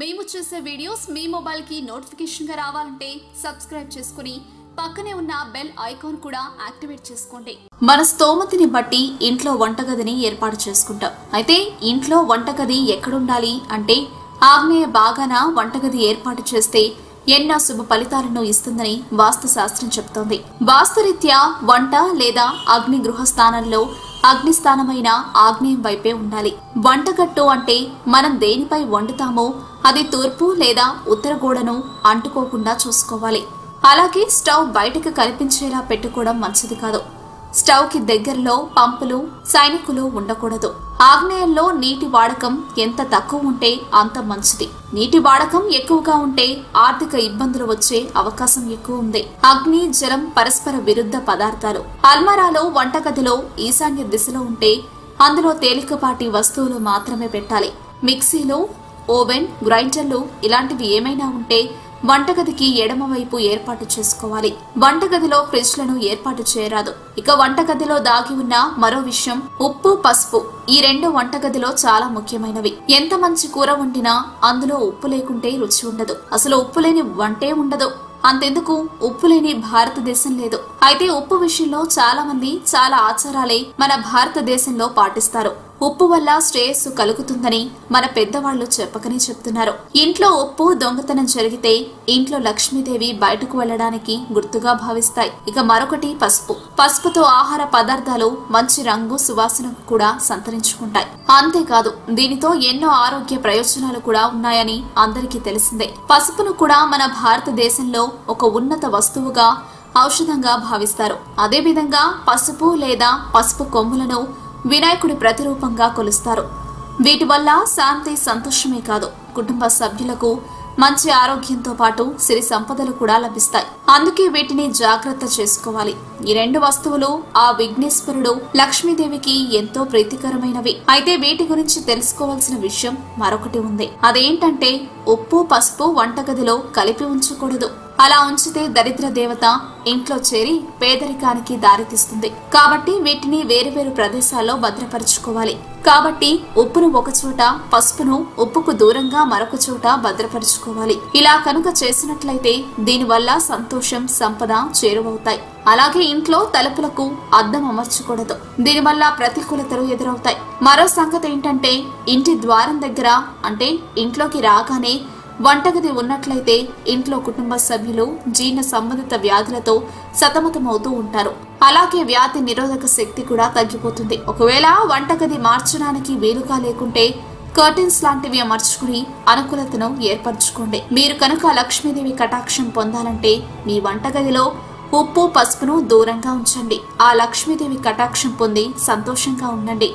మేము చేసే వీడియోస్ మీ మొబైల్కి నోటిఫికేషన్గా రావాలంటే సబ్స్క్రైబ్ చేసుకుని పక్కనే ఉన్న బెల్ ఐకాన్ కూడా యాక్టివేట్ చేసుకోండి. మన స్తోమతిని బట్టి ఇంట్లో వంటగదిని ఏర్పాటు చేసుకుంటాం. అయితే ఇంట్లో వంటగది ఎక్కడుండాలి అంటే ఆగ్నేయ బాగాన వంటగది ఏర్పాటు చేస్తే ఎన్నో శుభ ఫలితాలను ఇస్తుందని వాస్తు శాస్త్రం చెబుతోంది వాస్తురీత్యా వంట లేదా అగ్ని గృహ స్థానంలో అగ్నిస్థానమైన ఆగ్నేయం వైపే ఉండాలి. వంటగట్టు అంటే మనం దేనిపై వండుతామో అది తూర్పు లేదా ఉత్తర గోడను అంటుకోకుండా చూసుకోవాలి. అలాగే స్టవ్ బయటకు కనిపించేలా పెట్టుకోవడం మంచిది కాదు. స్టవ్కి దగ్గరలో పంపులు సైనికులు ఉండకూడదు. ఆగ్నేయంలో నీటి వాడకం ఎంత తక్కువ ఉంటే అంత మంచిది. నీటి వాడకం ఎక్కువగా ఉంటే ఆర్థిక ఇబ్బందులు వచ్చే అవకాశం ఎక్కువ ఉంది. అగ్ని జలం పరస్పర విరుద్ధ పదార్థాలు. అల్మరాలో వంటగదిలో ఈశాన్య దిశలో ఉంటే అందులో తేలికపాటి వస్తువులు మాత్రమే పెట్టాలి. మిక్సీలు ఓవెన్ గ్రైండర్లు ఇలాంటివి ఏమైనా ఉంటే వంటగదికి ఎడమవైపు ఏర్పాటు చేసుకోవాలి. వంటగదిలో ఫ్రిడ్జ్లను ఏర్పాటు చేయరాదు. ఇక వంటగదిలో దాగి ఉన్న మరో విషయం ఉప్పు పసుపు. ఈ రెండు వంటగదిలో చాలా ముఖ్యమైనవి. ఎంత మంచి కూర వండినా అందులో ఉప్పు లేకుంటే రుచి ఉండదు. అసలు ఉప్పు లేని వంటే ఉండదు. అంతెందుకు? ఉప్పు లేని భారతదేశం లేదు. అయితే ఉప్పు విషయంలో చాలా మంది చాలా ఆచారాలే మన భారతదేశంలో పాటిస్తారు. ఉప్పు వల్ల శ్రేయస్సు కలుగుతుందని మన పెద్దవాళ్ళు చెప్పకనే చెప్తున్నారు. ఇంట్లో ఉప్పు దొంగతనం జరిగితే ఇంట్లో లక్ష్మీదేవి బయటకు వెళ్ళడానికి గుర్తుగా భావిస్తాయి. ఇక మరొకటి పసుపు. పసుపుతో ఆహార పదార్థాలు మంచి రంగు సువాసన కూడా సంతరించుకుంటాయి. అంతేకాదు దీనితో ఎన్నో ఆరోగ్య ప్రయోజనాలు కూడా ఉన్నాయని అందరికీ తెలిసిందే. పసుపును కూడా మన భారతదేశంలో ఒక ఉన్నత వస్తువుగా ఔషధంగా భావిస్తారు. అదేవిధంగా పసుపు లేదా పసుపు కొమ్ములను వినాయకుడి ప్రతిరూపంగా కొలుస్తారు. వీటి వల్ల శాంతి సంతోషమే కాదు. కుటుంబ సభ్యులకు మంచి ఆరోగ్యంతో పాటు సిరి సంపదలు కూడా లభిస్తాయి. అందుకే వీటిని జాగ్రత్త చేసుకోవాలి. ఈ రెండు వస్తువులు ఆ విఘ్నేశ్వరుడు లక్ష్మీదేవికి ఎంతో ప్రీతికరమైనవి. అయితే వీటి గురించి తెలుసుకోవాల్సిన విషయం మరొకటి ఉంది. అదేంటంటే ఉప్పు పసుపు వంటగదిలో కలిపి ఉంచకూడదు. అలా ఉంచితే దరిద్ర దేవత ఇంట్లో చేరి పేదరికానికి దారితీస్తుంది కాబట్టి వీటిని వేరువేరు ప్రదేశాల్లో భద్రపరుచుకోవాలి. కాబట్టి ఉప్పును ఒక చోట పసుపును ఉప్పుకు దూరంగా మరొక చోట భద్రపరుచుకోవాలి. ఇలా కనుక చేసినట్లయితే దీనివల్ల సంతోషం సంపద చేరువవుతాయి. అలాగే ఇంట్లో తలుపులకు అద్దం అమర్చకూడదు. దీనివల్ల ప్రతికూలతలు ఎదురవుతాయి. మరో సంగతి ఏంటంటే ఇంటి ద్వారం దగ్గర అంటే ఇంట్లోకి రాగానే వంటగది ఉన్నట్లయితే ఇంట్లో కుటుంబ సభ్యులు జీర్ణ సంబంధిత వ్యాధులతో సతమతమవుతూ ఉంటారు. అలాగే వ్యాధి నిరోధక శక్తి కూడా తగ్గిపోతుంది. ఒకవేళ వంటగది మార్చడానికి వీలుగా లేకుంటే కర్టెన్స్ లాంటివి అమర్చుకుని అనుకూలతను ఏర్పరచుకోండి. మీరు కనుక లక్ష్మీదేవి కటాక్షం పొందాలంటే మీ వంటగదిలో ఉప్పు పసుపును దూరంగా ఉంచండి. ఆ లక్ష్మీదేవి కటాక్షం పొంది సంతోషంగా ఉండండి.